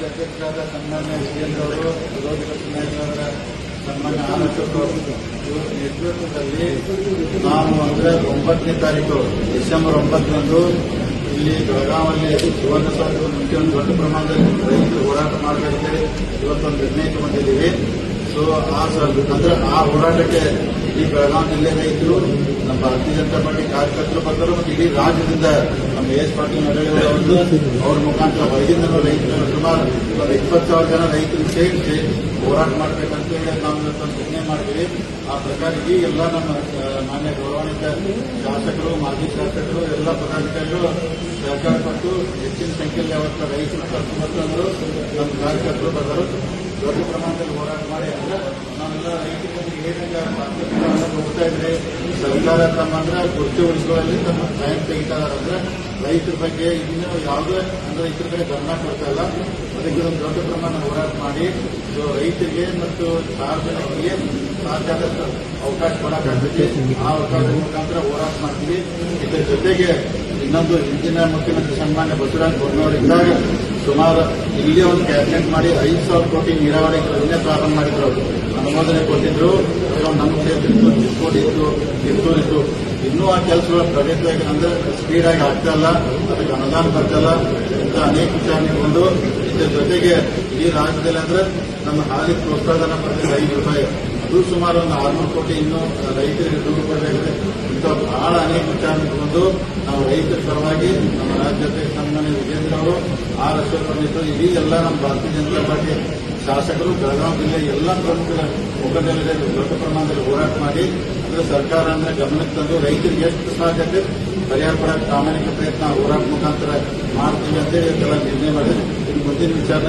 ರಾಜ್ಯಾಧ್ಯಕ್ಷರಾದ ಸನ್ಮಾನ್ಯ ವಿಜೇಂದ್ರ ಅವರು ವಿರೋಧ ಪಕ್ಷ ನಾಯಕರಾದ ಸನ್ಮಾನ್ಯ ನಾವು ಅಂದ್ರೆ ಒಂಬತ್ತನೇ ತಾರೀಕು, ಡಿಸೆಂಬರ್ ಒಂಬತ್ತರಂದು ಇಲ್ಲಿ ಬೆಳಗಾವಲ್ಲಿ ಸುವರ್ಣಸೌಧದ ಮುಂಚೆ ಒಂದು ದೊಡ್ಡ ಪ್ರಮಾಣದಲ್ಲಿ ರೈತರು ಹೋರಾಟ ಮಾಡಬೇಕಂತೇಳಿ ಇವತ್ತೊಂದು ನಿರ್ಣಯಕ್ಕೆ ಬಂದಿದ್ದೀವಿ ಸೊ ಆ ಅಂದ್ರೆ ಆ ಹೋರಾಟಕ್ಕೆ ಈ ಬೆಳಗಾವಿ ಜಿಲ್ಲೆ ರೈತರು ನಮ್ಮ ಭಾರತೀಯ ಜನತಾ ಪಾರ್ಟಿ ಕಾರ್ಯಕರ್ತರು ಬಂದರು ಮತ್ತು ಇಡೀ ರಾಜ್ಯದಿಂದ ನಮ್ಮ ಎಸ್ ಪಾಟೀಲ್ ನಡೆಯುವವರು ಅವ್ರ ಮುಖಾಂತರ ಹೊರಗಿಂದ ರೈತರು ಸುಮಾರು ಇಪ್ಪತ್ತು ಸಾವಿರ ಜನ ರೈತರು ಸೇರಿಸಿ ಹೋರಾಟ ಮಾಡಬೇಕಂತೇಳಿ ನಾವು ಇವತ್ತು ನಿರ್ಣಯ ಮಾಡಿದ್ವಿ ಆ ಪ್ರಕಾರ ಈ ಎಲ್ಲ ನಮ್ಮ ಮಾನ್ಯ ಗೌರವಾನ್ವಿತ ಶಾಸಕರು, ಮಾಜಿ ಶಾಸಕರು, ಎಲ್ಲ ಪದಾಧಿಕಾರಿಗಳು ಸಹಕಾರ ಕೊಟ್ಟು ಹೆಚ್ಚಿನ ಸಂಖ್ಯೆಯಲ್ಲಿ ಅವತ್ತ ರೈತರು ಕರ್ಕೊಂಡ್ಬಂದ್ರು ನಮ್ಮ ಕಾರ್ಯಕರ್ತರು ಬಂದರು. ದೊಡ್ಡ ಪ್ರಮಾಣದಲ್ಲಿ ಹೋರಾಟ ಮಾಡಿ ಅಂದ್ರೆ ನಾವೆಲ್ಲ ರೈತರಿಗೆ ಏನಾಗ ಹೋಗ್ತಾ ಇದ್ರೆ ಸರ್ಕಾರ ತಮ್ಮಂದ್ರೆ ಕುರ್ಚಿ ಉಳಿಸುವಲ್ಲಿ ತಮ್ಮ ಟೈಮ್ ತೆಗಿತಾ ಅಂದ್ರೆ ರೈತರ ಬಗ್ಗೆ ಇನ್ನೂ ಯಾವುದೇ ಅಂದ್ರೆ ರೈತರ ಕಡೆ ಗಮನ ಕೊಡ್ತಾ ಇಲ್ಲ. ಅದಕ್ಕೆ ಒಂದು ದೊಡ್ಡ ಪ್ರಮಾಣ ಹೋರಾಟ ಮಾಡಿ ರೈತರಿಗೆ ಮತ್ತು ಸಾರ್ವಜನಿಕರಿಗೆ ಸಾಧ್ಯ ಅವಕಾಶ ಕೊಡಕ್ಕಾಗ್ತದೆ ಆ ಅವಕಾಶದ ಮುಖಾಂತರ ಹೋರಾಟ ಮಾಡ್ತೀವಿ. ಇದರ ಜೊತೆಗೆ ಇನ್ನೊಂದು ಹಿಂದಿನ ಮುಖ್ಯಮಂತ್ರಿ ಸನ್ಮಾನ್ಯ ಬಸವರಾಜ ಬೊಮ್ಮನವರಿದ್ದಾಗ ಸುಮಾರು ಇಲ್ಲಿ ಒಂದು ಕ್ಯಾಬಿನೆಟ್ ಮಾಡಿ ಐದು ಸಾವಿರ ಕೋಟಿ ನೀರಾವರಿ ಪ್ರಾರಂಭ ಮಾಡಿದ್ರು ಅನುಮೋದನೆ ಕೊಟ್ಟಿದ್ರು. ನಮ್ಮ ಕ್ಷೇತ್ರ ಇತ್ತು ಚಿಕ್ಕೋಡಿ ಇತ್ತು ಇತ್ತು ಇನ್ನೂ ಆ ಕೆಲಸಗಳು ಪ್ರಗತಿಯಾಗಿ ಅಂದ್ರೆ ಸ್ಪೀಡ್ ಆಗಿ ಆಗ್ತಾ ಇಲ್ಲ, ಅದಕ್ಕೆ ಅನುದಾನ ಬರ್ತಾ ಇಲ್ಲ. ಇಂಥ ಅನೇಕ ವಿಚಾರಗಳು ಇದರ ಜೊತೆಗೆ ಈ ರಾಜ್ಯದಲ್ಲಿ ಅಂದ್ರೆ ನಮ್ಮ ಹಾಲಿ ಪ್ರೋತ್ಸಾಹನ ಪಡೆದ ಐದು ರೂಪಾಯಿ. ಅದು ಸುಮಾರು ಒಂದು ಆರ್ನೂರು ಕೋಟಿ ಇನ್ನೂ ರೈತರಿಗೆ ದೂರು ಕೊಡಬೇಕಿದೆ ಇಂಥ ಬಹಳ ಅನೇಕ ವಿಚಾರಣೆಗೊಂಡು ನಾವು ರೈತರ ಪರವಾಗಿ ನಮ್ಮ ರಾಜ್ಯಾಧ್ಯಕ್ಷ ಸನ್ಮಾನ್ಯ ವಿಜೇಂದ್ರ ಅವರು ಆರ್ ಅಶೋಕ್ ಬಂದಿದ್ದು ಇಡೀ ಎಲ್ಲ ನಮ್ಮ ಭಾರತೀಯ ಜನತಾ ಪಾರ್ಟಿ ಶಾಸಕರು ಬೆಳಗಾವಿ ಜಿಲ್ಲೆ ಎಲ್ಲ ಪ್ರಮುಖರ ಮುಖದಲ್ಲಿ ದೊಡ್ಡ ಪ್ರಮಾಣದಲ್ಲಿ ಹೋರಾಟ ಮಾಡಿ, ಅಂದ್ರೆ ಸರ್ಕಾರ ಅಂದ್ರೆ ಗಮನಕ್ಕೆ ತಂದು ರೈತರಿಗೆ ಎಷ್ಟು ಸಾಧ್ಯತೆ, ಪರಿಹಾರ ಕೊಡಕ್ಕೆ ಪ್ರಾಮಾಣಿಕ ಪ್ರಯತ್ನ ಹೋರಾಟ ಮುಖಾಂತರ ಮಾಡ್ತೀವಿ ಅಂತೇಳಿ ಇವತ್ತೆಲ್ಲ ನಿರ್ಣಯ ಮಾಡಿದ್ರೆ ಇನ್ನು ಮುಂದಿನ ವಿಚಾರ